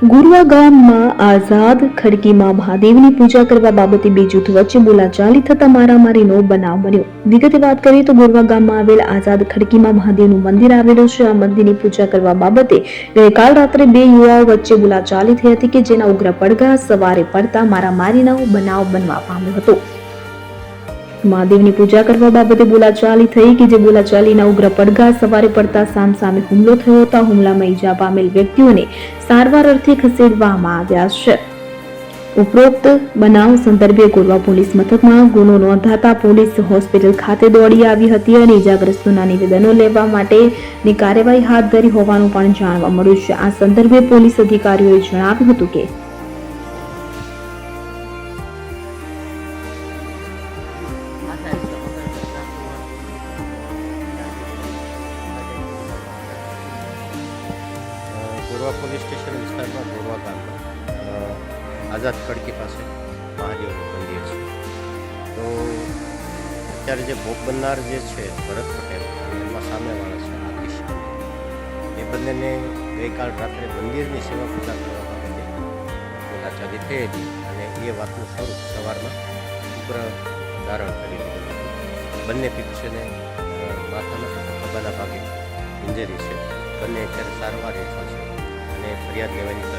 ગુરવા ગામમાં આઝાદ ખડકીમાં મહાદેવની પૂજા કરવા બાબતે બે જૂથ વચ્ચે બોલાચાલી થતા મારામારીનો બનાવ બન્યો. વિગતે વાત કરીએ તો ગુરવા ગામમાં આવેલ આઝાદ ખડકીમાં મહાદેવનું મંદિર આવેલું છે. આ મંદિરની પૂજા કરવા બાબતે ગઈકાલ રાત્રે બે યુવાઓ વચ્ચે બોલાચાલી થઈ હતી કે જેના ઉગ્ર પડઘા સવારે પડતા મારામારીનો બનાવ બનવા પામ્યો હતો. મહાદેવની પૂજા કરવા બાબતે બોલાચાલી થઈ કે જે બોલાચાલીના ઉગ્ર પડઘા સવારે પડતા સામ સામે હુમલો થયો હતો, હુમલામાં ઈજા પામેલ વ્યક્તિઓને સારવાર અર્થે ખસેડવામાં આવ્યા છે. ઉપરોક્ત બનાવ સંદર્ભે ગોરવા પોલીસ મથકમાં ગુનો નોંધાતા પોલીસ હોસ્પિટલ ખાતે દોડી આવી હતી અને ઈજાગ્રસ્તોના નિવેદનો લેવા માટેની કાર્યવાહી હાથ ધરી હોવાનું પણ જાણવા મળ્યું છે. આ સંદર્ભે પોલીસ અધિકારીઓએ જણાવ્યું હતું કે ગોરવા પોલીસ સ્ટેશન વિસ્તારમાં ગોરવા ગામમાં આઝાદ ખડકી પાસે મહાદેવનું મંદિર છે તો અત્યારે જે ભોગ બનનાર જે છે, ભરત પટેલ એમાં સામેવાળા છે આતિશ. એ બંનેને ગઈકાલ રાત્રે મંદિરની સેવા પૂજા કરવા માટે બોલાચાલી થઈ હતી અને એ વાતનું સ્વરૂપ સવારમાં ઉગ્ર ધારણ કરી લીધું બંને પિક્ચરને માથામાં તથા ખભાના ભાગે ઇન્જરી છે બંને અત્યારે સારવાર હેઠળ છે અને ફરિયાદ લેવાની